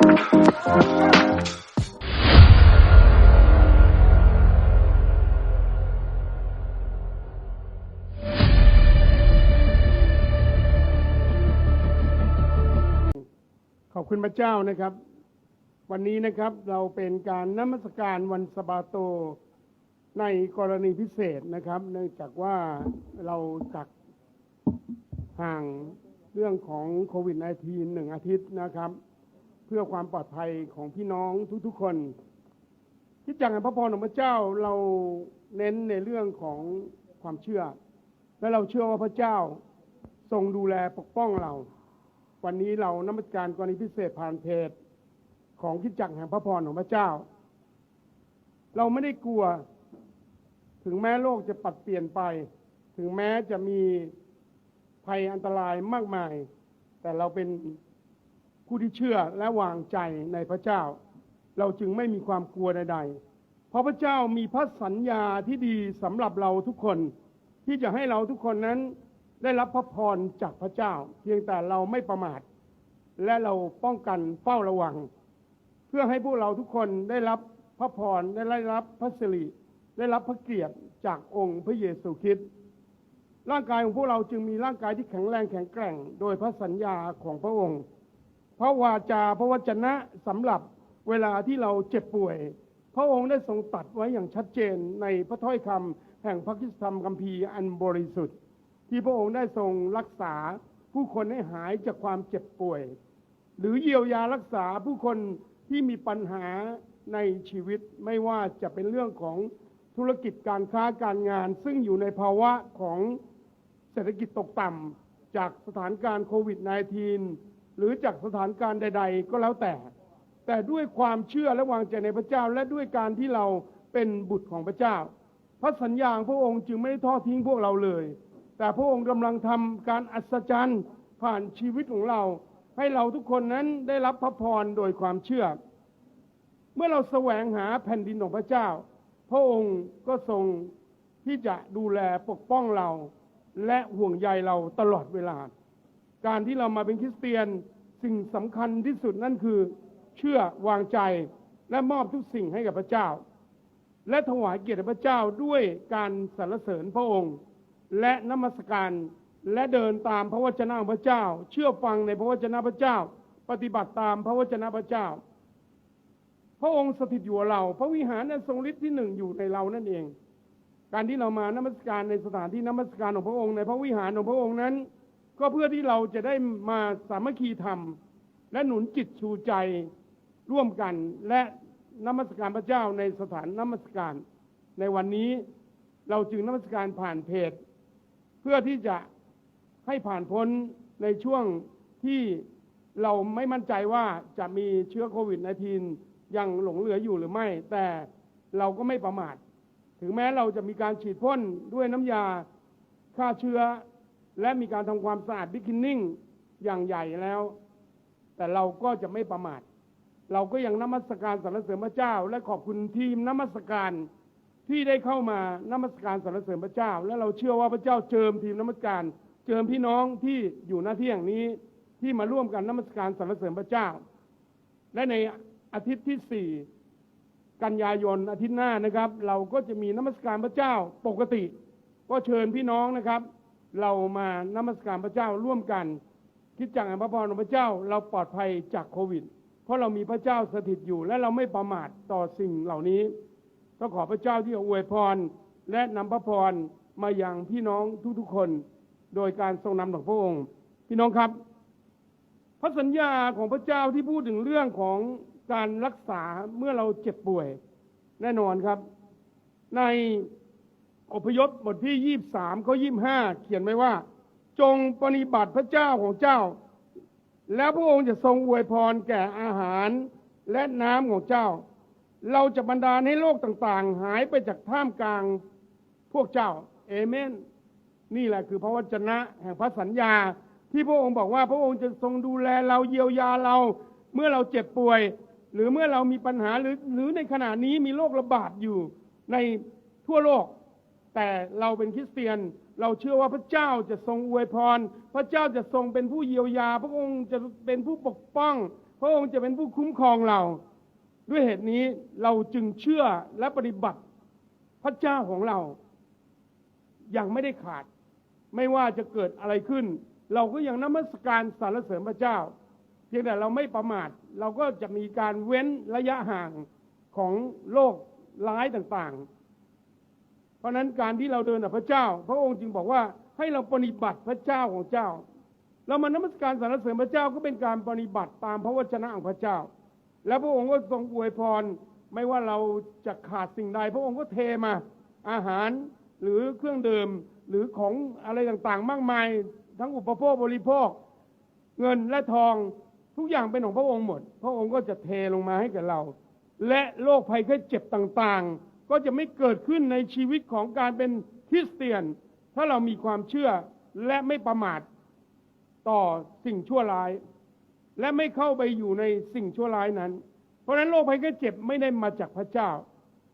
ขอบคุณพระเจ้านะครับ วันนี้นะครับเราเป็นการนมัสการวันสบาโตในกรณีพิเศษนะครับ เนื่องจากว่าเราจากห่างเรื่องของโควิด -19 หนึ่งอาทิตย์นะครับ พื่อความปลอดภัยของพี่น้องทุกๆคน ที่จังพระพรของพระเจ้าเราเน้นในเรื่องของความเชื่อ และเราเชื่อว่าพระเจ้าทรงดูแลปกป้องเรา วันนี้เรานมัสการกรณีพิเศษผ่านเพจของคิดจักแห่งพระพรของพระเจ้า เราไม่ได้กลัว ถึงแม้โลกจะปัดเปลี่ยนไป ถึงแม้จะมีภัยอันตรายมากมาย แต่เราเป็น ผู้ที่เชื่อและวางใจในพระเจ้า เราจึงไม่มีความกลัวใด ๆ เพราะพระเจ้ามีพระสัญญาที่ดีสำหรับเราทุกคน ที่จะให้เราทุกคนนั้นได้รับพระพรจากพระเจ้า เพียงแต่เราไม่ประมาท และเราป้องกันเฝ้าระวัง เพื่อให้พวกเราทุกคนได้รับพระพรได้รับพระสิริได้รับพระเกียรติจากองค์พระเยซูคริสต์ร่างกายของพวกเราจึงมีร่างกายที่แข็งแรงแข็งแกร่ง โดยพระสัญญาของพระองค์ พระวาจาพระวจนะสำหรับเวลาที่เราเจ็บป่วย พระองค์ได้ทรงตัดไว้อย่างชัดเจนในพระถ้อยคำแห่งพระคิดธรรมคัมภีร์อันบริสุทธิ์ ที่พระองค์ได้ทรงรักษาผู้คนให้หายจากความเจ็บป่วย หรือเยียวยารักษาผู้คนที่มีปัญหาในชีวิตไม่ว่าจะเป็นเรื่องของธุรกิจการค้าการงาน ซึ่งอยู่ในภาวะของเศรษฐกิจตกต่ำจากสถานการณ์โควิด -19 หรือจากสถานการณ์ใด ๆ ก็แล้วแต่ แต่ด้วยความเชื่อและวางใจในพระเจ้าและด้วยการที่เราเป็นบุตรของพระเจ้า พระสัญญาของพระองค์จึงไม่ได้ทอดทิ้งพวกเราเลย แต่พระองค์กำลังทำการอัศจรรย์ผ่านชีวิตของเรา ให้เราทุกคนนั้นได้รับพระพรโดยความเชื่อ เมื่อเราแสวงหาแผ่นดินของพระเจ้า พระองค์ก็ทรงที่จะดูแลปกป้องเรา และห่วงใยเราตลอดเวลา การที่เรามาเป็นคริสเตียนสิ่งสำคัญที่สุดนั่นคือ เชื่อวางใจและมอบทุกสิ่งให้กับพระเจ้า และถวายเกียรติพระเจ้าด้วยการสรรเสริญพระองค์ และนมัสการและเดินตามพระวจนะของพระเจ้า เชื่อฟังในพระวจนะพระเจ้า ปฏิบัติตามพระวจนะพระเจ้า พระองค์สถิตอยู่เรา พระวิหารนั้นทรงฤทธิ์ที่หนึ่งอยู่ในเรานั่นเอง การที่เรามานมัสการในสถานที่นมัสการของพระองค์ในพระวิหารของพระองค์นั้น ก็เพื่อที่เราจะได้มาสามัคคีธรรม และหนุนจิตชูใจร่วมกันและนมัสการพระเจ้าในสถานนมัสการในวันนี้เราจึงนมัสการผ่านเพจ เพื่อที่จะให้ผ่านพ้นในช่วงที่เราไม่มั่นใจว่าจะมีเชื้อโควิด -19 ยังหลงเหลืออยู่หรือไม่ แต่เราก็ไม่ประมาท ถึงแม้เราจะมีการฉีดพ่นด้วยน้ำยาฆ่าเชื้อ และมีการทำความสะอาดบิ๊กคินนิ่งอย่างใหญ่แล้ว แต่เราก็จะไม่ประมาท เราก็ยังนมัสการสรรเสริญพระเจ้า และขอบคุณทีมนมัสการที่ได้เข้ามานมัสการสรรเสริญพระเจ้า และเราเชื่อว่าพระเจ้าเจิมทีมนมัสการเจิมพี่น้องที่อยู่หน้าที่อย่างนี้ที่มาร่วมกันนมัสการสรรเสริญพระเจ้า และในอาทิตย์ที่สี่กันยายนอาทิตย์หน้านะครับ เราก็จะมีนมัสการพระเจ้าปกติ ก็เชิญพี่น้องนะครับ เรามานมัสการพระเจ้าร่วมกัน คิดจากพระพรของพระเจ้าเราปลอดภัยจากโควิด เพราะเรามีพระเจ้าสถิตอยู่ และเราไม่ประมาทต่อสิ่งเหล่านี้ก็ขอพระเจ้าที่อวยพร และนำพระพรมาอย่างพี่น้องทุกๆคน โดยการทรงนำของพระองค์ พี่น้องครับ พระสัญญาของพระเจ้าที่พูดถึงเรื่องของการรักษาเมื่อเราเจ็บป่วย แน่นอนครับ ใน อพยพบทที่ยี่บสามข้อยี่ห้าเขียนไว้ว่า จงปฏิบัติพระเจ้าของเจ้า แล้วพระองค์จะทรงอวยพรแก่อาหารและน้ำของเจ้า เราจะบรรดาลให้โลกต่างๆ หายไปจากท่ามกลางพวกเจ้า เอเมน นี่แหละคือพระวจนะแห่งพระสัญญา ที่พระองค์บอกว่าพระองค์จะทรงดูแลเราเยียวยาเรา เมื่อเราเจ็บป่วย หรือเมื่อเรามีปัญหาหรือหรือในขณะนี้มีโรคระบาดอยู่ในทั่วโลก แต่เราเป็นคริสเตียน เราเชื่อว่าพระเจ้าจะทรงอวยพร พระเจ้าจะทรงเป็นผู้เยียวยา พระองค์จะเป็นผู้ปกป้อง พระองค์จะเป็นผู้คุ้มครองเรา ด้วยเหตุนี้เราจึงเชื่อและปฏิบัติพระเจ้าของเรา อย่างไม่ได้ขาด ไม่ว่าจะเกิดอะไรขึ้น เราก็ยังนมัสการสรรเสริญพระเจ้า เพียงแต่เราไม่ประมาท เราก็จะมีการเว้นระยะห่างของโลกร้ายต่างๆ เพราะนั้นการที่เราเดินกับพระเจ้า พระองค์จึงบอกว่าให้เราปฏิบัติพระเจ้าของเจ้า เรามานมัสการสรรเสริญพระเจ้าก็เป็นการปฏิบัติตามพระวจนะของพระเจ้า และพระองค์ก็ทรงอวยพรไม่ว่าเราจะขาดสิ่งใด พระองค์ก็เทมาอาหารหรือเครื่องดื่มหรือของอะไรต่างๆ มากมาย ทั้งอุปโภคบริโภค เงินและทองทุกอย่างเป็นของพระองค์หมด พระองค์ก็จะเทลงมาให้กับเรา และโรคภัยไข้เจ็บต่างๆ ก็จะไม่เกิดขึ้นในชีวิตของการเป็นคริสเตียน ถ้าเรามีความเชื่อและไม่ประมาทต่อสิ่งชั่วร้าย และไม่เข้าไปอยู่ในสิ่งชั่วร้ายนั้น เพราะฉะนั้นโรคภัยไข้เจ็บไม่ได้มาจากพระเจ้า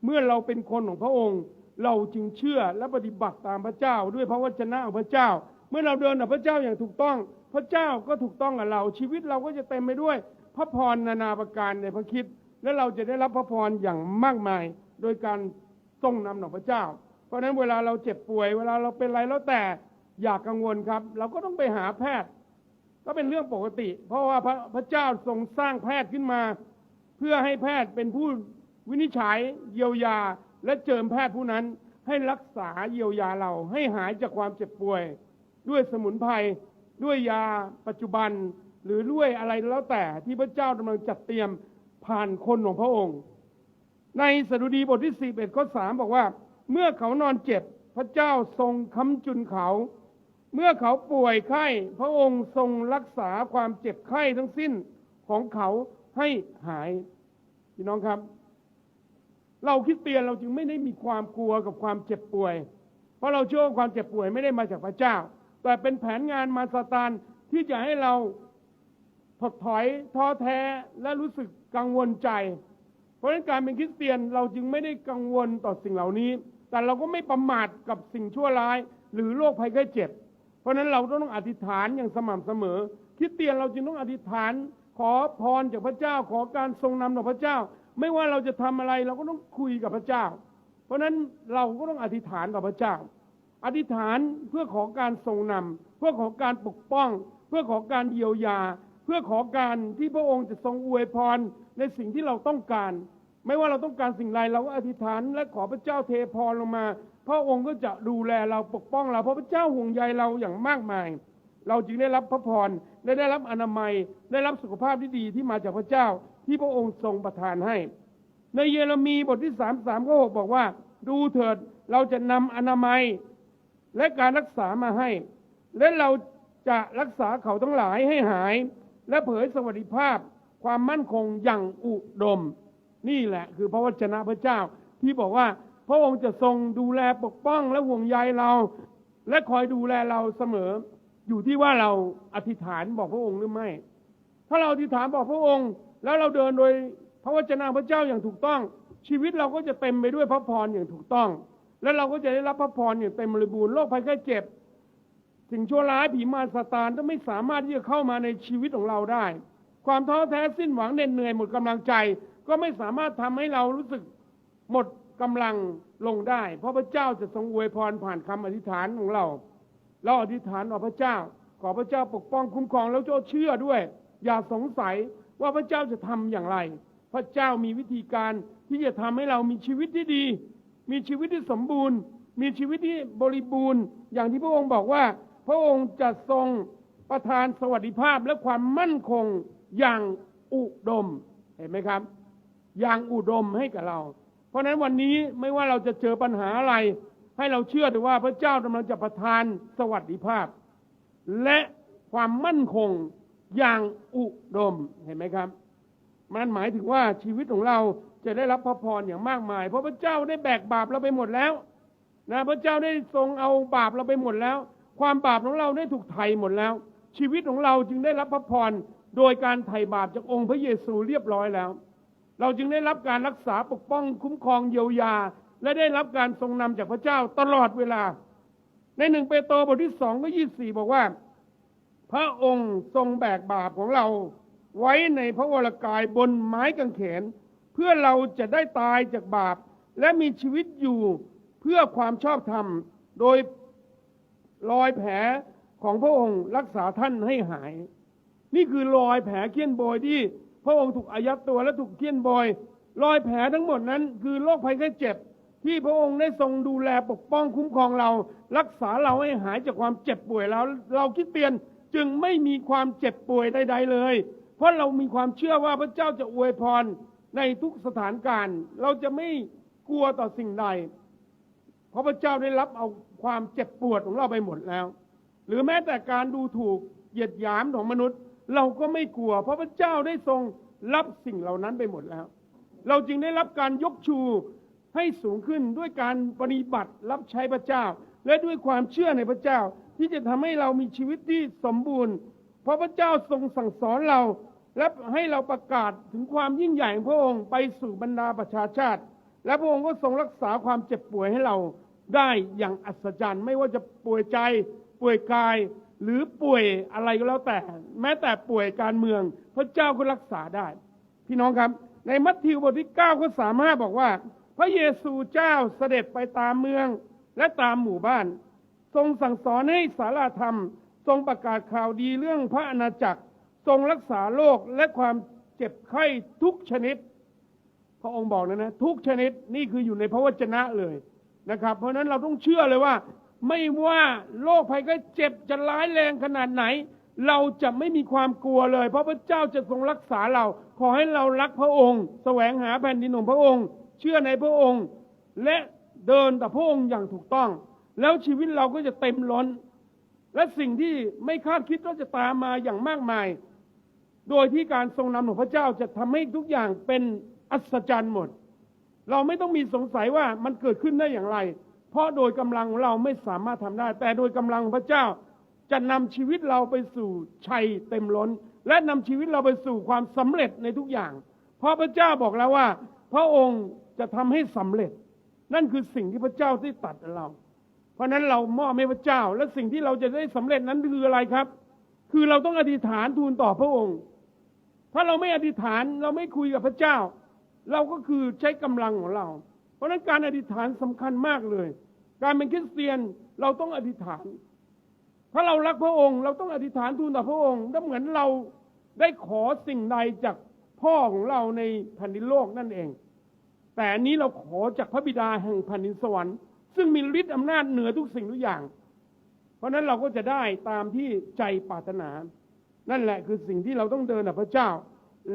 เมื่อเราเป็นคนของพระองค์ เราจึงเชื่อและปฏิบัติตามพระเจ้า ด้วยพระวจนะของพระเจ้า เมื่อเราเดินกับพระเจ้าอย่างถูกต้อง พระเจ้าก็ถูกต้องกับเรา ชีวิตเราก็จะเต็มไปด้วย พระพรนานาประการในพระคิดและเราจะได้รับพระพรอย่างมากมาย โดยการทรงนำของพระเจ้า เพราะฉะนั้นเวลาเราเจ็บป่วย เวลาเราเป็นอะไรแล้วแต่อย่ากกังวลครับ เราก็ต้องไปหาแพทย์ ก็เป็นเรื่องปกติ เพราะว่าพระพระเจ้าทรงสร้างแพทย์ขึ้นมา เพื่อให้แพทย์เป็นผู้วินิจฉัยเยียวยา และเจิมแพทย์ผู้นั้นให้รักษาเยียวยาเราให้หายจากความเจ็บป่วย ด้วยสมุนไพรด้วยยาปัจจุบัน หรือด้วยอะไรแล้วแต่ที่พระเจ้ากำลังจัดเตรียมผ่านคนของพระองค์ ในสดุดีบทที่41ข้อ3บอกว่า เมื่อเขานอนเจ็บพระเจ้าทรงค้ำจุนเขา เมื่อเขาป่วยไข้ พระองค์ทรงรักษาความเจ็บไข้ทั้งสิ้นของเขาให้หายพี่น้องครับ เราคริสเตียนเราจึงไม่ได้มีความกลัวกับความเจ็บป่วย เพราะเราเชื่อว่าความเจ็บป่วยไม่ได้มาจากพระเจ้า แต่เป็นแผนงานมาสตานที่จะให้เราถดถอยท้อแท้และรู้สึกกังวลใจ ราะฉะนั้นการเป็นคริสเตียนเราจึงไม่ได้กังวลต่อสิ่งเหล่านี้ แต่เราก็ไม่ประมาทกับสิ่งชั่วร้าย หรือโรคภัยไข้เจ็บ เพราะฉะนั้นเราต้องอธิษฐานอย่างสม่ำเสมอ คริสเตียนเราจึงต้องอธิษฐาน ขอพรจากพระเจ้า ขอการทรงนำจากพระเจ้า ไม่ว่าเราจะทำอะไรเราก็ต้องคุยกับพระเจ้า เพราะฉะนั้นเราก็ต้องอธิษฐานต่อพระเจ้า อธิษฐานเพื่อขอการทรงนำเพื่อขอการปกป้อง เพื่อขอการเยียวยา เพื่อขอการที่พระองค์จะทรงอวยพรในสิ่งที่เราต้องการ ไม่ว่าเราต้องการสิ่งใดเราก็อธิษฐานและขอพระเจ้าเทพรลงมา พระองค์ก็จะดูแลเราปกป้องเรา เพราะพระเจ้าห่วงใยเราอย่างมากมาย เราจึงได้รับพระพรและได้รับอนามัย ได้รับสุขภาพที่ดีที่มาจากพระเจ้าที่พระองค์ทรงประทานให้ ในเยเรมีบทที่สามสามข้อหกบอกว่า ดูเถิดเราจะนำอนามัยและการรักษามาให้ และเราจะรักษาเขาทั้งหลายให้หาย และเผยสวัสดิภาพ ความมั่นคงอย่างอุดม นี่แหละ คือพระวจนะพระเจ้า ที่บอกว่า พระองค์จะทรงดูแลปกป้องและห่วงใยเรา และคอยดูแลเราเสมอ อยู่ที่ว่าเราอธิษฐานบอกพระองค์หรือไม่ ถ้าเราอธิษฐานบอกพระองค์ แล้วเราเดินโดยพระวจนะพระเจ้าอย่างถูกต้อง ชีวิตเราก็จะเต็มไปด้วยพระพรอย่างถูกต้อง และเราก็จะได้รับพระพรอย่างเต็มบริบูรณ์โรคภัยแค่เจ็บสิ่งชั่วร้ายผีมารซาตานก็ไม่สามารถที่จะเข้ามาในชีวิตของเราได้ ความท้อแท้สิ้นหวังเหน็ดเหนื่อยหมดกำลังใจ ก็ไม่สามารถทำให้เรารู้สึกหมดกำลังลงได้ เพราะพระเจ้าจะทรงอวยพรผ่านคำอธิษฐานของเรา เราอธิษฐานต่อพระเจ้า ขอพระเจ้าปกป้องคุ้มครองแล้วเจ้าเชื่อด้วย อย่าสงสัยว่าพระเจ้าจะทำอย่างไร พระเจ้ามีวิธีการที่จะทำให้เรามีชีวิตที่ดี มีชีวิตที่สมบูรณ์ มีชีวิตที่บริบูรณ์ อย่างที่พระองค์บอกว่า พระองค์จะทรงประทานสวัสดิภาพและความมั่นคงอย่างอุดม เห็นไหมครับ อย่างอุดมให้กับเรา เพราะฉะนั้นวันนี้ไม่ว่าเราจะเจอปัญหาอะไร ให้เราเชื่อถือว่าพระเจ้ากำลังจะประทานสวัสดิภาพ และความมั่นคงอย่างอุดมเห็นไหมครับ มันหมายถึงว่าชีวิตของเราจะได้รับพระพรอย่างมากมาย เพราะพระเจ้าได้แบกบาปเราไปหมดแล้วนะพระเจ้าได้ทรงเอาบาปเราไปหมดแล้ว ความบาปของเราได้ถูกไถ่หมดแล้ว ชีวิตของเราจึงได้รับพระพรโดยการไถ่บาปจากองค์พระเยซูเรียบร้อยแล้ว เราจึงได้รับการรักษาปกป้องคุ้มครองเยียวยา และได้รับการทรงนำจากพระเจ้าตลอดเวลา ในหนึ่งเปโตรบทที่สองก็ยี่สี่บอกว่า พระองค์ทรงแบกบาปของเราไว้ในพระวรากายบนไม้กางเขน เพื่อเราจะได้ตายจากบาป และมีชีวิตอยู่เพื่อความชอบธรรม โดยรอยแผลของพระองค์รักษาท่านให้หาย นี่คือรอยแผลเคี้ยนโบยที่ พระองค์ถูกอายัดตัวและถูกเคี้ยนโบยรอยแผลทั้งหมดนั้น คือโรคภัยไข้เจ็บ ที่พระองค์ได้ทรงดูแลปกป้องคุ้มครองเรา รักษาเราให้หายจากความเจ็บป่วยแล้ว เราคิดเตียนจึงไม่มีความเจ็บป่วยใด ๆเลย เพราะเรามีความเชื่อว่าพระเจ้าจะอวยพรในทุกสถานการณ์ เราจะไม่กลัวต่อสิ่งใด เพราะพระเจ้าได้รับเอาความเจ็บปวดของเราไปหมดแล้ว หรือแม้แต่การดูถูกเหยียดหยามของมนุษย์ เราก็ไม่กลัว เพราะพระเจ้าได้ทรงรับสิ่งเหล่านั้นไปหมดแล้ว เราจึงได้รับการยกชูให้สูงขึ้นด้วยการปฏิบัติรับใช้พระเจ้า และด้วยความเชื่อในพระเจ้า ที่จะทำให้เรามีชีวิตที่สมบูรณ์ เพราะพระเจ้าทรงสั่งสอนเรา และให้เราประกาศถึงความยิ่งใหญ่ของพระองค์ไปสู่บรรดาประชาชาติ และพระองค์ก็ทรงรักษาความเจ็บป่วยให้เราได้อย่างอัศจรรย์ ไม่ว่าจะป่วยใจป่วยกาย หรือป่วยอะไรก็แล้วแต่ แม้แต่ป่วยการเมือง พระเจ้าก็รักษาได้ พี่น้องครับ ในมัทธิวบทที่9ข้อ35บอกว่า พระเยซูเจ้าเสด็จไปตามเมืองและตามหมู่บ้าน ทรงสั่งสอนให้สาราธรรม ทรงประกาศข่าวดีเรื่องพระอาณาจักร ทรงรักษาโรคและความเจ็บไข้ทุกชนิด พระองค์บอกนะนะทุกชนิดนี่คืออยู่ในพระวจนะเลยนะครับ เพราะฉะนั้นเราต้องเชื่อเลยว่า ไม่ว่าโรคภัยไข้เจ็บจะร้ายแรงขนาดไหน เราจะไม่มีความกลัวเลย เพราะพระเจ้าจะทรงรักษาเรา ขอให้เรารักพระองค์ แสวงหาแผ่นดินของพระองค์ เชื่อในพระองค์ และเดินต่อพระองค์อย่างถูกต้อง แล้วชีวิตเราก็จะเต็มล้น และสิ่งที่ไม่คาดคิดก็จะตามมาอย่างมากมาย โดยที่การทรงนำของพระเจ้าจะทำให้ทุกอย่างเป็นอัศจรรย์หมด เราไม่ต้องมีสงสัยว่ามันเกิดขึ้นได้อย่างไร เพราะโดยกำลังของเราไม่สามารถทำได้ แต่โดยกำลังพระเจ้าจะนำชีวิตเราไปสู่ชัยเต็มล้น และนำชีวิตเราไปสู่ความสำเร็จในทุกอย่าง เพราะพระเจ้าบอกแล้วว่า พระองค์จะทำให้สำเร็จ นั่นคือสิ่งที่พระเจ้าได้ตัดเรา เพราะนั้นเรามอบให้พระเจ้า และสิ่งที่เราจะได้สำเร็จนั้นคืออะไรครับ คือเราต้องอธิษฐานทูลต่อพระองค์ ถ้าเราไม่อธิษฐานเราไม่คุยกับพระเจ้า เราก็คือใช้กำลังของเรา เพราะฉะนั้นการอธิษฐานสำคัญมากเลย การเป็นคริสเตียนเราต้องอธิษฐาน ถ้าเรารักพระองค์ เราต้องอธิษฐานทูลต่อพระองค์ก็เหมือนเราได้ขอสิ่งใดจากพ่อของเราในแผ่นดินโลกนั่นเอง แต่อันนี้เราขอจากพระบิดาแห่งแผ่นดินสวรรค์ ซึ่งมีฤทธิ์อำนาจเหนือทุกสิ่งทุกอย่าง เพราะฉะนั้นเราก็จะได้ตามที่ใจปรารถนา นั่นแหละคือสิ่งที่เราต้องเดินกับพระเจ้า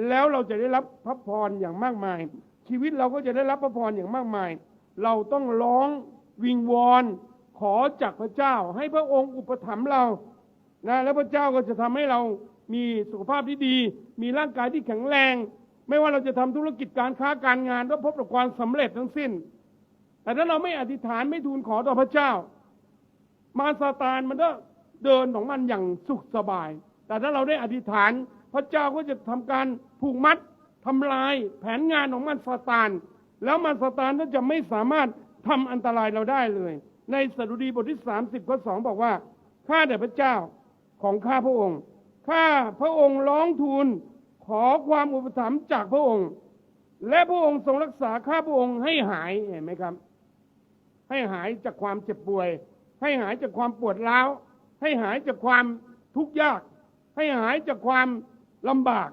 แล้วเราจะได้รับพระพรอย่างมากมาย ชีวิตเราก็จะได้รับพระพรอย่างมากมาย เราต้องร้อง วิงวอนขอจากพระเจ้าให้พระองค์อุปถัมภ์เรานะแล้วพระเจ้าก็จะทำให้เรามีสุขภาพที่ดี มีร่างกายที่แข็งแรง ไม่ว่าเราจะทำธุรกิจการค้าการงานก็พบกับความสำเร็จทั้งสิ้น แต่ถ้าเราไม่อธิษฐานไม่ทูลขอต่อพระเจ้า มารซาตานมันก็เดินของมันอย่างสุขสบาย แต่ถ้าเราได้อธิษฐานพระเจ้าก็จะทำการผูกมัดทำลายแผนงานของมันซาตาน แล้วมันซาตานก็จะไม่สามารถ ทำอันตรายเราได้เลย ในสดุดีบทที่สามสิบข้อสองบอกว่าข้าแต่พระเจ้าของข้าพระองค์ข้าพระองค์ร้องทูลขอความอุปถัมภ์จากพระองค์ และพระองค์ทรงรักษาข้าพระองค์ให้หายเห็นไหมครับ ให้หายจากความเจ็บป่วย ให้หายจากความปวดร้าว ให้หายจากความทุกข์ยาก ให้หายจากความลำบาก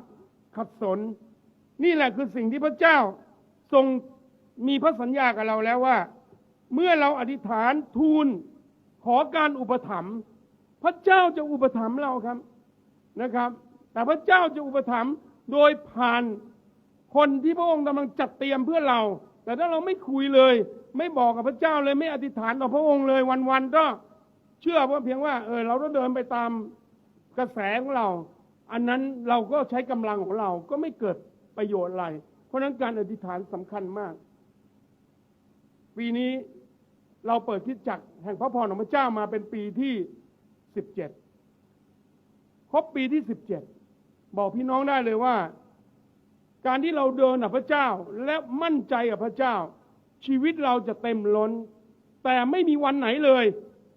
ขัดสน นี่แหละคือสิ่งที่พระเจ้าทรงมีพระสัญญากับเราแล้วว่า เมื่อเราอธิษฐานทูลขอการอุปถัมภ์พระเจ้าจะอุปถัมภ์เราครับนะครับ แต่พระเจ้าจะอุปถัมภ์โดยผ่านคนที่พระองค์กำลังจัดเตรียมเพื่อเรา แต่ถ้าเราไม่คุยเลย ไม่บอกกับพระเจ้าเลยไม่อธิษฐานต่อพระองค์เลยวันๆก็เชื่อว่าเพียงว่าเออเราต้องเดินไปตามกระแสของเรา อันนั้นเราก็ใช้กำลังของเราก็ไม่เกิดประโยชน์อะไร เพราะฉะนั้นการอธิษฐานสำคัญมาก ปีนี้ เราเปิดคิดจักรแห่งพระพรของพระเจ้ามาเป็นปีที่สิบเจ็ดครบปีที่สิบเจ็ดบอกพี่น้องได้เลยว่า การที่เราเดินกับพระเจ้าและมั่นใจกับพระเจ้า ชีวิตเราจะเต็มล้น แต่ไม่มีวันไหนเลย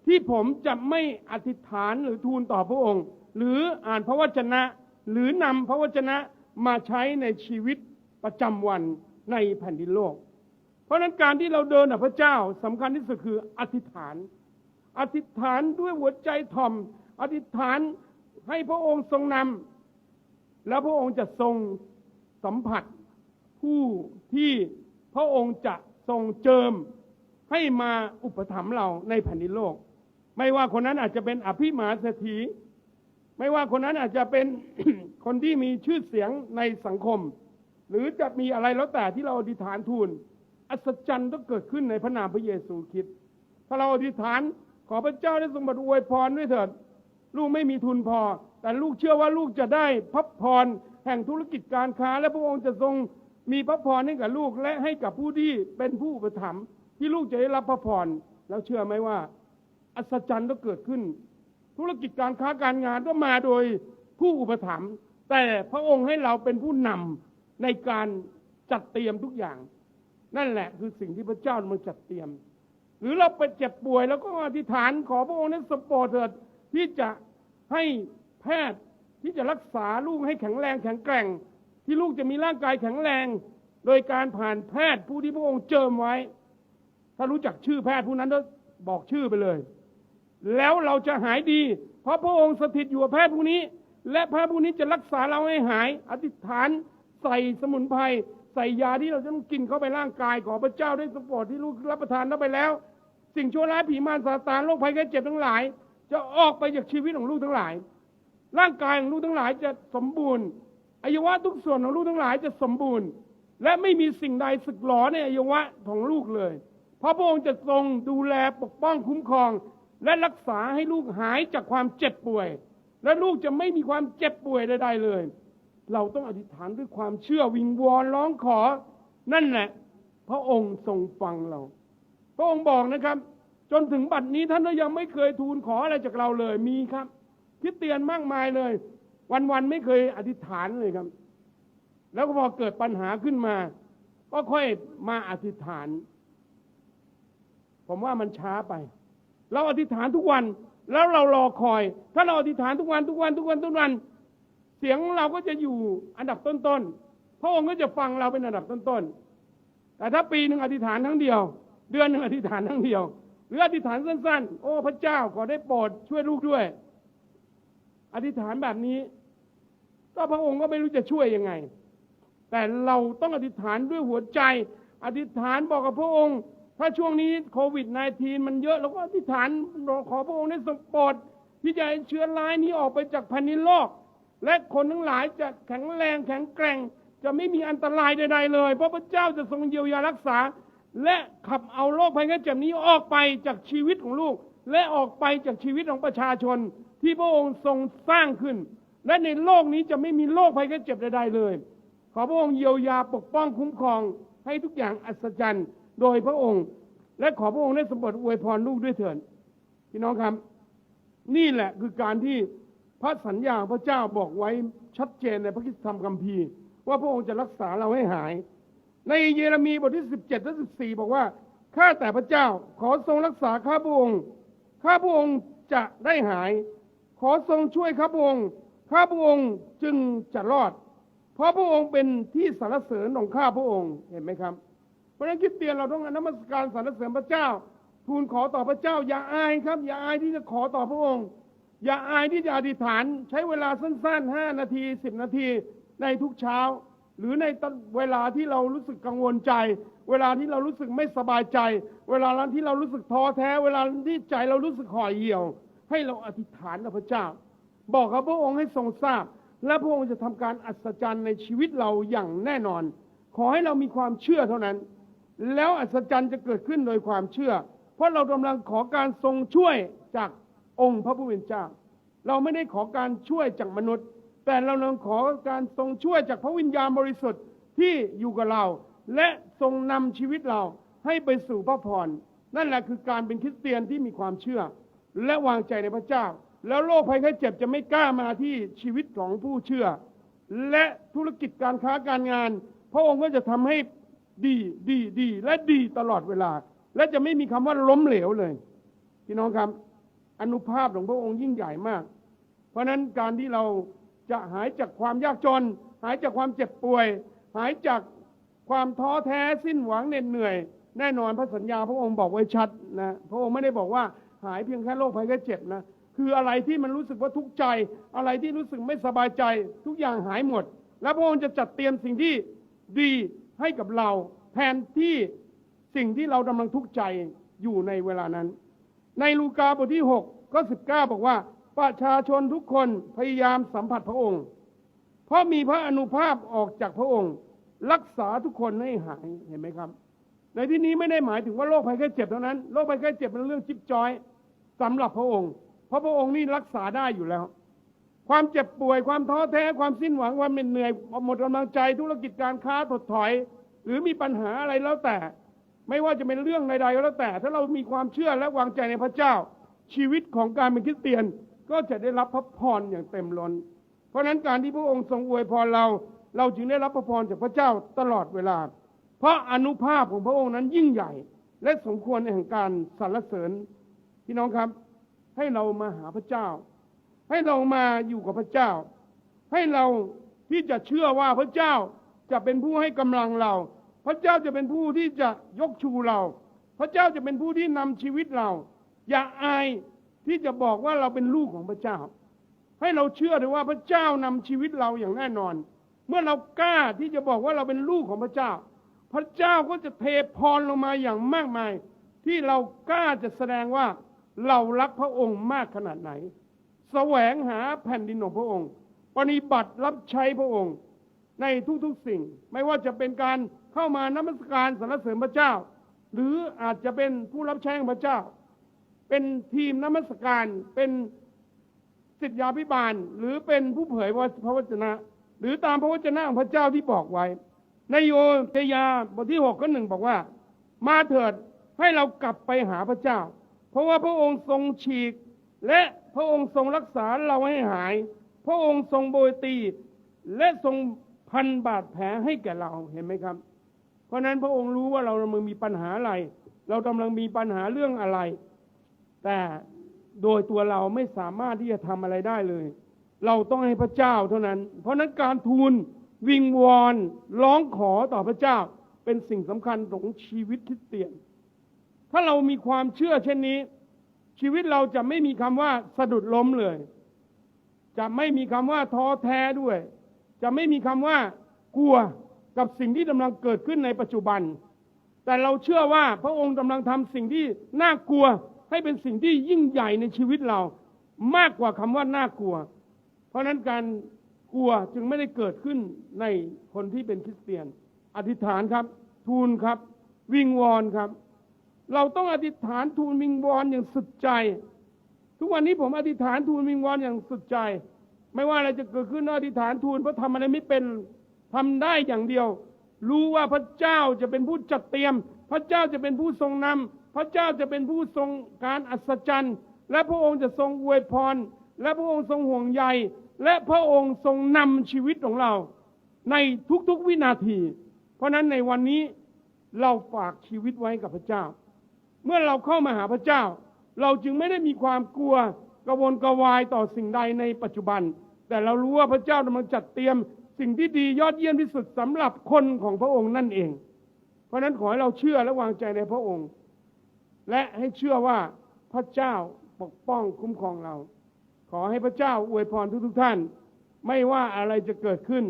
ที่ผมจะไม่อธิษฐานหรือทูลต่อพระองค์ หรืออ่านพระวจนะ หรือนำพระวจนะมาใช้ในชีวิตประจำวันในแผ่นดินโลก ราะฉะนั้นการที่เราเดินกับพระเจ้าสำคัญที่สุดคืออธิษฐาน อธิษฐานด้วยหัวใจถ่อม อธิษฐานให้พระองค์ทรงนำแล้วพระองค์จะทรงสัมผัส ผู้ที่พระองค์จะทรงเจิมให้มาอุปถัมภ์เราในแผ่นดินโลก ไม่ว่าคนนั้นอาจจะเป็นอภิมหาเศรษฐีไม่ว่าคนนั้นอาจจะเป็นคนที่มีชื่อเสียงในสังคม หรือจะมีอะไรแล้วแต่ที่เราอธิษฐานทูล อัศจรรย์ต้องเกิดขึ้นในพระนามพระเยซูคริสต์ถ้าเราอธิษฐานขอพระเจ้าได้ทรงบัตอวยพรด้วยเถิด ลูกไม่มีทุนพอ แต่ลูกเชื่อว่าลูกจะได้พระพรแห่งธุรกิจการค้า และพระองค์จะทรงมีพระพรให้กับลูกและให้กับผู้ที่เป็นผู้อุปถัมภ์ที่ลูกจะได้รับพระพรแล้วเชื่อไหมว่า อัศจรรย์ต้องเกิดขึ้น ธุรกิจการค้าการงานต้องมาโดยผู้อุปถัมภ์แต่พระองค์ให้เราเป็นผู้นำในการจัดเตรียมทุกอย่าง นั่นแหละคือสิ่งที่พระเจ้ามันจัดเตรียม หรือเราไปเจ็บป่วยแล้วก็อธิษฐานขอพระองค์นั้นสปอร์ตเถิดที่จะให้แพทย์ที่จะรักษาลูกให้แข็งแรงแข็งแกร่ง ที่ลูกจะมีร่างกายแข็งแรง โดยการผ่านแพทย์ผู้ที่พระองค์เจิมไว้ ถ้ารู้จักชื่อแพทย์ผู้นั้นก็บอกชื่อไปเลย แล้วเราจะหายดี เพราะพระองค์สถิตอยู่กับแพทย์ผู้นี้ และแพทย์ผู้นี้จะรักษาเราให้หาย อธิษฐานใส่สมุนไพร ใส่ยาที่เราจะต้องกินเข้าไปร่างกายขอพระเจ้าได้สปอร์ตที่ลูกรับประทานเข้าไปแล้ว สิ่งชั่วร้ายผีมารซาตานโรคภัยแค่เจ็บทั้งหลาย จะออกไปจากชีวิตของลูกทั้งหลาย ร่างกายของลูกทั้งหลายจะสมบูรณ์อวัยวะทุกส่วนของลูกทั้งหลายจะสมบูรณ์ และไม่มีสิ่งใดสึกหลอในอวัยวะของลูกเลย เพราะพระองค์จะทรงดูแลปกป้องคุ้มครอง และรักษาให้ลูกหายจากความเจ็บป่วย และลูกจะไม่มีความเจ็บป่วยใดๆเลย เราต้องอธิษฐานด้วยความเชื่อวิงวอนร้องขอ นั่นแหละ พระองค์ทรงฟังเรา พระองค์บอกนะครับ จนถึงบัดนี้ท่านก็ยังไม่เคยทูลขออะไรจากเราเลยมีครับคิดเตียนมากมายเลย วันๆไม่เคยอธิษฐานเลยครับ แล้วพอเกิดปัญหาขึ้นมา ก็ค่อยมาอธิษฐาน ผมว่ามันช้าไป เราอธิษฐานทุกวันแล้วเรารอคอย ถ้าเราอธิษฐานทุกวันทุกวันทุกวันทุกวัน เสียงเราก็จะอยู่อันดับต้นๆพระองค์ก็จะฟังเราเป็นอันดับต้นๆแต่ถ้าปีหนึ่งอธิษฐานทั้งเดียว เดือนหนึ่งอธิษฐานทั้งเดียว หรืออธิษฐานสั้น ๆ โอ้พระเจ้าขอได้โปรดช่วยลูกด้วย อธิษฐานแบบนี้ ก็พระองค์ก็ไม่รู้จะช่วยยังไง แต่เราต้องอธิษฐานด้วยหัวใจ อธิษฐานบอกกับพระองค์ถ้าช่วงนี้โควิด -19 มันเยอะเราก็อธิษฐานขอพระองค์ได้ทรงโปรดที่จะให้เชื้อร้ายนี้ออกไปจากแผ่นดินโลก และคนทั้งหลายจะแข็งแรงแข็งแกร่ง จะไม่มีอันตรายใดๆเลย เพราะพระเจ้าจะทรงเยียวยารักษา และขับเอาโรคภัยไข้เจ็บนี้ออกไปจากชีวิตของลูก และออกไปจากชีวิตของประชาชน ที่พระองค์ทรงสร้างขึ้น และในโลกนี้จะไม่มีโรคภัยไข้เจ็บใดๆเลย ขอพระองค์เยียวยาปกป้องคุ้มครองให้ทุกอย่างอัศจรรย์โดยพระองค์ และขอพระองค์ได้สมบัติอวยพรลูกด้วยเถิดพี่น้องครับ นี่แหละคือการที่ พระสัญญาพระเจ้าบอกไว้ชัดเจนในพระคิดธรรมคัมภีร์ ว่าพระองค์จะรักษาเราให้หาย ในเยเรมีบทที่ 17และ14 บอกว่าข้าแต่พระเจ้าขอทรงรักษาข้าพระองค์ข้าพระองค์จะได้หาย ขอทรงช่วยข้าพระองค์ข้าพระองค์จึงจะรอด เพราะพระองค์เป็นที่สรรเสริญของข้าพระองค์เห็นไหมครับ เพราะฉะนั้นคริดเตียนเราต้องนมัสการสรรเสริญพระเจ้า ทูลขอต่อพระเจ้า อย่าอายครับ อย่าอายที่จะขอต่อพระองค์ อย่าอายที่จะอธิษฐานใช้เวลาสั้นๆห้านาทีสิบนาทีในทุกเช้า หรือในตอนเวลาที่เรารู้สึกกังวลใจ เวลาที่เรารู้สึกไม่สบายใจ เวลาที่เรารู้สึกท้อแท้ เวลาที่ใจเรารู้สึกห่อเหี่ยว ให้เราอธิษฐานกับพระเจ้า บอกกับพระองค์ให้ทรงทราบ และพระองค์จะทำการอัศจรรย์ในชีวิตเราอย่างแน่นอน ขอให้เรามีความเชื่อเท่านั้น แล้วอัศจรรย์จะเกิดขึ้นโดยความเชื่อ เพราะเรากำลังขอการทรงช่วยจาก องค์พระผู้เป็นเจ้า เราไม่ได้ขอการช่วยจากมนุษย์ แต่เรากำลังขอการทรงช่วยจากพระวิญญาณบริสุทธิ์ที่อยู่กับเรา และทรงนำชีวิตเราให้ไปสู่พระพรนั่นแหละคือการเป็นคริสเตียนที่มีความเชื่อ และวางใจในพระเจ้า แล้วโรคภัยไข้เจ็บจะไม่กล้ามาที่ชีวิตของผู้เชื่อ และธุรกิจการค้าการงาน พระองค์ก็จะทำให้ดีดีดี และดีตลอดเวลา และจะไม่มีคำว่าล้มเหลวเลย พี่น้องครับ อนุภาพของพระองค์ยิ่งใหญ่มาก เพราะฉะนั้นการที่เราจะหายจากความยากจน หายจากความเจ็บป่วย หายจากความท้อแท้สิ้นหวังเหน็ดเหนื่อย แน่นอนพระสัญญาพระองค์บอกไว้ชัดนะพระองค์ไม่ได้บอกว่าหายเพียงแค่โรคภัยแค่เจ็บนะคืออะไรที่มันรู้สึกว่าทุกข์ใจ อะไรที่รู้สึกไม่สบายใจ ทุกอย่างหายหมด แล้วพระองค์จะจัดเตรียมสิ่งที่ดีให้กับเรา แทนที่สิ่งที่เรากำลังทุกข์ใจอยู่ในเวลานั้น ในลูกาบทที่6ก็19 บอกว่า ประชาชนทุกคนพยายามสัมผัสพระองค์ เพราะมีพระอนุภาพออกจากพระองค์ รักษาทุกคนให้หายเห็นไหมครับ ในที่นี้ไม่ได้หมายถึงว่าโรคภัยแค่เจ็บเท่านั้นโรคภัยแค่เจ็บเป็นเรื่องจิ๊บจอยสำหรับพระองค์ เพราะพระองค์นี่รักษาได้อยู่แล้ว ความเจ็บป่วยความท้อแท้ความสิ้นหวังความเหนื่อยหมดกำลังใจธุรกิจการค้าถดถอย หรือมีปัญหาอะไรแล้วแต่ ไม่ว่าจะเป็นเรื่องใดๆก็แล้วแต่ ถ้าเรามีความเชื่อและวางใจในพระเจ้า ชีวิตของการเป็นคริสเตียนก็จะได้รับพระพรอย่างเต็มล้น เพราะฉะนั้นการที่พระองค์ทรงอวยพรเรา เราจึงได้รับพระพรจากพระเจ้าตลอดเวลา เพราะอนุภาพของพระองค์นั้นยิ่งใหญ่ และสมควรแห่งการสรรเสริญพี่น้องครับ ให้เรามาหาพระเจ้า ให้เรามาอยู่กับพระเจ้า ให้เราที่จะเชื่อว่าพระเจ้าจะเป็นผู้ให้กำลังเรา พระเจ้าจะเป็นผู้ที่จะยกชูเรา พระเจ้าจะเป็นผู้ที่นำชีวิตเรา อย่าอายที่จะบอกว่าเราเป็นลูกของพระเจ้า ให้เราเชื่อเลยว่าพระเจ้านำชีวิตเราอย่างแน่นอน เมื่อเรากล้าที่จะบอกว่าเราเป็นลูกของพระเจ้า พระเจ้าก็จะเทพรลงมาอย่างมากมาย ที่เรากล้าจะแสดงว่าเรารักพระองค์มากขนาดไหน แสวงหาแผ่นดินของพระองค์ปฏิบัติรับใช้พระองค์ ในทุกๆสิ่ง ไม่ว่าจะเป็นการเข้ามานมัสการสรรเสริญพระเจ้า หรืออาจจะเป็นผู้รับใช้ของพระเจ้า เป็นทีมนมัสการเป็นสิทธยาพิบาล หรือเป็นผู้เผยพระวจนะ หรือตามพระวจนะของพระเจ้าที่บอกไว้ ในโยเทยาบทที่หกข้อหนึ่งบอกว่า มาเถิดให้เรากลับไปหาพระเจ้า เพราะว่าพระองค์ทรงฉีก และพระองค์ทรงรักษาเราให้หาย พระองค์ทรงโบยตี และทรง พันบาดแผลให้แก่เราเห็นไหมครับ เพราะฉะนั้นพระองค์รู้ว่าเรากำลังมีปัญหาอะไร เรากำลังมีปัญหาเรื่องอะไร แต่โดยตัวเราไม่สามารถที่จะทำอะไรได้เลย เราต้องให้พระเจ้าเท่านั้น เพราะฉะนั้นการทูลวิงวอนร้องขอต่อพระเจ้าเป็นสิ่งสำคัญของชีวิตคริสเตียน ถ้าเรามีความเชื่อเช่นนี้ ชีวิตเราจะไม่มีคำว่าสะดุดล้มเลย จะไม่มีคำว่าท้อแท้ด้วย จะไม่มีคำว่ากลัวกับสิ่งที่กำลังเกิดขึ้นในปัจจุบัน แต่เราเชื่อว่าพระองค์กำลังทำสิ่งที่น่ากลัวให้เป็นสิ่งที่ยิ่งใหญ่ในชีวิตเรา มากกว่าคำว่าน่ากลัว เพราะนั้นการกลัวจึงไม่ได้เกิดขึ้นในคนที่เป็นคริสเตียน อธิษฐานครับ ทูลครับ วิงวอนครับ เราต้องอธิษฐานทูลวิงวอนอย่างสุดใจ ทุกวันนี้ผมอธิษฐานทูลวิงวอนอย่างสุดใจ ไม่ว่าอะไรจะเกิดขึ้นอธิษฐานทูลเพราะทำอะไรไม่เป็นทำได้อย่างเดียว รู้ว่าพระเจ้าจะเป็นผู้จัดเตรียม พระเจ้าจะเป็นผู้ทรงนำพระเจ้าจะเป็นผู้ทรงการอัศจรรย์ และพระองค์จะทรงอวยพร และพระองค์ทรงห่วงใย และพระองค์ทรงนำชีวิตของเรา ในทุกๆวินาที เพราะฉะนั้นในวันนี้เราฝากชีวิตไว้กับพระเจ้า เมื่อเราเข้ามาหาพระเจ้า เราจึงไม่ได้มีความกลัว กระวนกระวายต่อสิ่งใดในปัจจุบัน แต่เรารู้ว่าพระเจ้ากำลังจัดเตรียมสิ่งที่ดียอดเยี่ยมที่สุดสำหรับคนของพระองค์นั่นเอง เพราะฉะนั้นขอให้เราเชื่อและวางใจในพระองค์ และให้เชื่อว่าพระเจ้าปกป้องคุ้มครองเรา ขอให้พระเจ้าอวยพรทุกๆท่าน ไม่ว่าอะไรจะเกิดขึ้น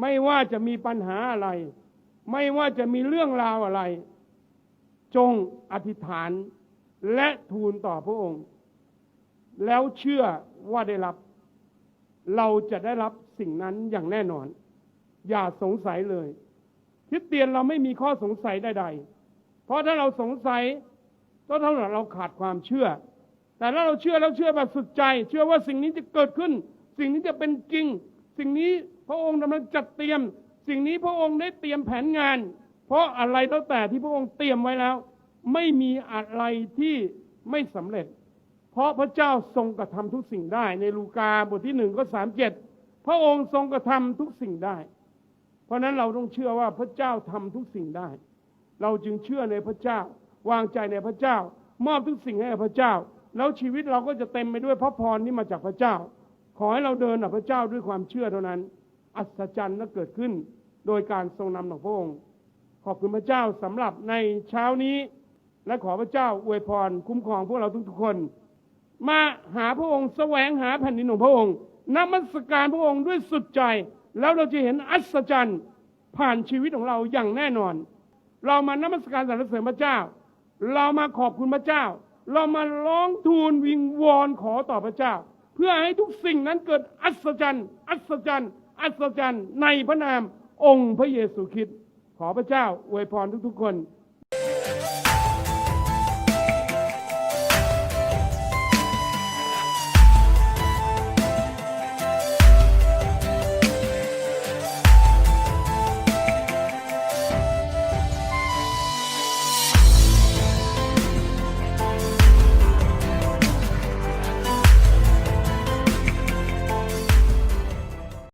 ไม่ว่าจะมีปัญหาอะไร ไม่ว่าจะมีเรื่องราวอะไร จงอธิษฐานและทูลต่อพระองค์ แล้วเชื่อว่าได้รับ เราจะได้รับสิ่งนั้นอย่างแน่นอน อย่าสงสัยเลยคริสเตียนเราไม่มีข้อสงสัยใดๆ เพราะถ้าเราสงสัยก็เท่ากับเราขาดความเชื่อ แต่ถ้าเราเชื่อแล้วเชื่อแบบสุดใจ เชื่อว่าสิ่งนี้จะเกิดขึ้น สิ่งนี้จะเป็นจริง สิ่งนี้พระองค์กำลังจัดเตรียม สิ่งนี้พระองค์ได้เตรียมแผนงาน เพราะอะไรแล้วแต่ที่พระองค์เตรียมไว้แล้ว ไม่มีอะไรที่ไม่สำเร็จ เพราะพระเจ้าทรงกระทำทุกสิ่งได้ ในลูกาบทที่หนึ่งก็สามเจ็ดพระองค์ทรงกระทำทุกสิ่งได้ เพราะนั้นเราต้องเชื่อว่าพระเจ้าทำทุกสิ่งได้ เราจึงเชื่อในพระเจ้า วางใจในพระเจ้า มอบทุกสิ่งให้พระเจ้า แล้วชีวิตเราก็จะเต็มไปด้วยพระพรที่มาจากพระเจ้า ขอให้เราเดินกับพระเจ้าด้วยความเชื่อเท่านั้น อัศจรรย์จะเกิดขึ้น โดยการทรงนำของพระองค์ ขอบคุณพระเจ้าสำหรับในเช้านี้ และขอพระเจ้าอวยพรคุ้มครองพวกเราทุกๆคน มาหาพระองค์แสวงหาแผ่นดินของพระองค์นมัสการพระองค์ด้วยสุดใจ แล้วเราจะเห็นอัศจรรย์ผ่านชีวิตของเราอย่างแน่นอน เรามานมัสการสรรเสริญพระเจ้า เรามาขอบคุณพระเจ้า เรามาร้องทูลวิงวอนขอต่อพระเจ้า เพื่อให้ทุกสิ่งนั้นเกิดอัศจรรย์อัศจรรย์อัศจรรย์ในพระนามองค์พระเยซูคริสต์ขอพระเจ้าอวยพรทุกๆคน